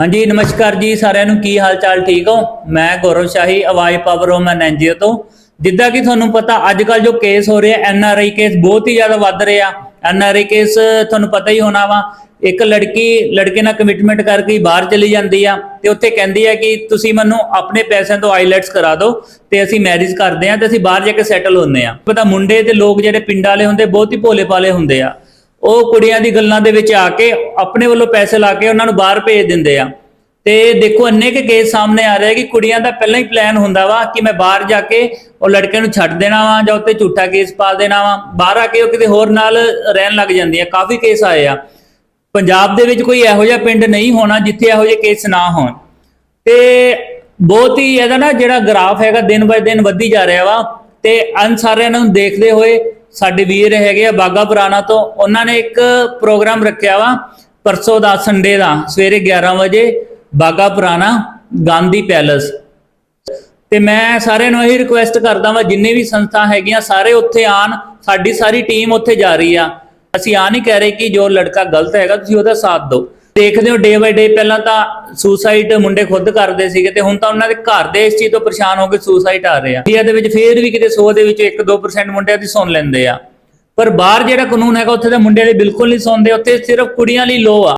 ਹਾਂਜੀ, ਨਮਸਕਾਰ ਜੀ, ਸਾਰਿਆਂ ਨੂੰ ਕੀ ਹਾਲ ਚਾਲ ਠੀਕ ਹੋ? ਮੈਂ ਗੌਰਵ ਸ਼ਾਹੀ, ਆਵਾਜ਼ ਪਾਵਰ ਵੂਮਨ ਐਨਜੀਓ ਤੋਂ। ਜਿੱਦਾਂ ਕਿ ਤੁਹਾਨੂੰ ਪਤਾ ਅੱਜ ਕੱਲ ਜੋ ਕੇਸ ਹੋ ਰਿਹਾ ਐਨ ਆਰ ਆਈ ਕੇਸ ਬਹੁਤ ਹੀ ਜ਼ਿਆਦਾ ਵੱਧ ਰਹੇ। ਆ ਐਨ ਆਰ ਆਈ ਕੇਸ ਤੁਹਾਨੂੰ ਪਤਾ ਹੀ ਹੋਣਾ ਵਾ, ਇੱਕ ਲੜਕੀ, ਲੜਕੇ ਨਾਲ ਕਮਿਟਮੈਂਟ ਕਰਕੇ ਬਾਹਰ ਚਲੀ ਜਾਂਦੀ ਆ ਤੇ ਉੱਥੇ ਕਹਿੰਦੀ ਆ ਕਿ ਤੁਸੀਂ ਮੈਨੂੰ ਆਪਣੇ ਪੈਸਿਆਂ ਤੋਂ ਆਈਲੈਟਸ ਕਰਾ ਦਿਓ ਤੇ ਅਸੀਂ ਮੈਰਿਜ ਕਰਦੇ ਆ ਤੇ ਅਸੀਂ ਬਾਹਰ ਜਾ ਕੇ ਸੈਟਲ ਹੁੰਦੇ ਆ। ਪਤਾ, ਮੁੰਡੇ ਤੇ ਲੋਕ ਜਿਹੜੇ ਪਿੰਡਾਂ ਵਾਲੇ ਹੁੰਦੇ, ਬਹੁਤ ਹੀ ਭੋਲੇ ਭਾਲੇ ਹੁੰਦੇ ਆ। ਉਹ ਕੁੜੀਆਂ ਦੀ ਗੱਲਾਂ ਦੇ ਵਿੱਚ ਆ ਕੇ ਆਪਣੇ ਵੱਲੋਂ ਪੈਸੇ ਲਾ ਕੇ ਉਹਨਾਂ ਨੂੰ ਬਾਹਰ ਭੇਜ ਦਿੰਦੇ ਆ। ਤੇ ਦੇਖੋ ਅੰਨੇ ਕੇ ਕੇਸ ਸਾਹਮਣੇ ਆ ਰਿਹਾ ਕਿ ਕੁੜੀਆਂ ਦਾ ਪਹਿਲਾਂ ਹੀ ਪਲਾਨ ਹੁੰਦਾ ਵਾ ਕਿ ਮੈਂ ਬਾਹਰ ਜਾ ਕੇ ਉਹ ਲੜਕੇ ਨੂੰ ਛੱਡ ਦੇਣਾ ਵਾ ਜਾਂ ਉੱਤੇ ਝੂਠਾ ਕੇਸ ਪਾ ਦੇਣਾ ਵਾ। ਬਾਹਰ ਆ ਕੇ ਉਹ ਕਿਤੇ ਹੋਰ ਨਾਲ ਰਹਿਣ ਲੱਗ ਜਾਂਦੀ ਆ। ਕਾਫੀ ਕੇਸ ਆਏ ਆ। ਪੰਜਾਬ ਦੇ ਵਿੱਚ ਕੋਈ ਇਹੋ ਜਿਹਾ ਪਿੰਡ ਨਹੀਂ ਹੋਣਾ ਜਿੱਥੇ ਇਹੋ ਜਿਹੇ ਕੇਸ ਨਾ ਹੋਣ। ਤੇ ਬਹੁਤ ਹੀ ਇਹਦਾ ਨਾ ਜਿਹੜਾ ਗ੍ਰਾਫ ਹੈਗਾ ਦਿਨ ਬਾਏ ਦਿਨ ਵੱਧੀ ਜਾ ਰਿਹਾ ਵਾ। ਤੇ ਅਨ ਸਾਰਿਆਂ ਨੂੰ ਦੇਖਦੇ ਹੋਏ ਸਾਡੇ ਵੀਰ ਹੈਗੇ ਆ ਬਾਗਾ ਪੁਰਾਣਾ ਤੋਂ, ਉਹਨਾਂ ਨੇ ਇੱਕ ਪ੍ਰੋਗਰਾਮ ਰੱਖਿਆ ਵਾ ਪਰਸੋਂ ਦਾ, ਸੰਡੇ ਦਾ, ਸਵੇਰੇ 11 ਵਜੇ ਬਾਗਾ ਪੁਰਾਣਾ ਗਾਂਧੀ ਪੈਲਸ। ਤੇ ਮੈਂ ਸਾਰਿਆਂ ਨੂੰ ਇਹੀ ਰਿਕੁਐਸਟ ਕਰਦਾ ਵਾਂ, ਜਿੰਨੇ ਵੀ ਸੰਸਥਾ ਹੈਗੀਆਂ, ਸਾਰੇ ਉੱਥੇ ਆਣ ਸਾਡੀ ਸਾਰੀ ਟੀਮ ਉੱਥੇ ਜਾ ਰਹੀ ਆ। ਅਸੀਂ ਆ ਨਹੀਂ ਕਹਿ ਰਹੇ ਕਿ ਜੋ ਲੜਕਾ ਗਲਤ ਹੈਗਾ, ਤੁਸੀਂ ਉਹਦਾ ਸਾਥ ਦਿਓ। ਦੇਖਦੇ ਹੋ ਡੇ ਬਾਈ ਡੇ ਪਹਿਲਾਂ ਤਾਂ ਸੁਸਾਈਡ ਮੁੰਡੇ ਖੁਦ ਕਰਦੇ ਸੀਗੇ ਤੇ ਹੁਣ ਤਾਂ ਉਹਨਾਂ ਦੇ ਘਰ ਦੇ ਇਸ ਚੀਜ਼ ਤੋਂ ਪਰੇਸ਼ਾਨ ਹੋ ਕੇ ਸੁਸਾਈਡ ਆ ਰਹੇ ਆ। ਇੰਡੀਆ ਦੇ ਵਿੱਚ ਫੇਰ ਵੀ ਕਿਤੇ 100 ਦੇ ਵਿੱਚ 1-2% ਮੁੰਡਿਆਂ ਦੀ ਸੁਣ ਲੈਂਦੇ ਆ। ਪਰ ਬਾਹਰ ਜਿਹੜਾ ਕਾਨੂੰਨ ਹੈਗਾ, ਉੱਥੇ ਤਾਂ ਮੁੰਡਿਆਂ ਦੇ ਬਿਲਕੁਲ ਨਹੀਂ ਸੁਣਦੇ, ਉੱਥੇ ਸਿਰਫ ਕੁੜੀਆਂ ਲਈ ਲੋ ਆ।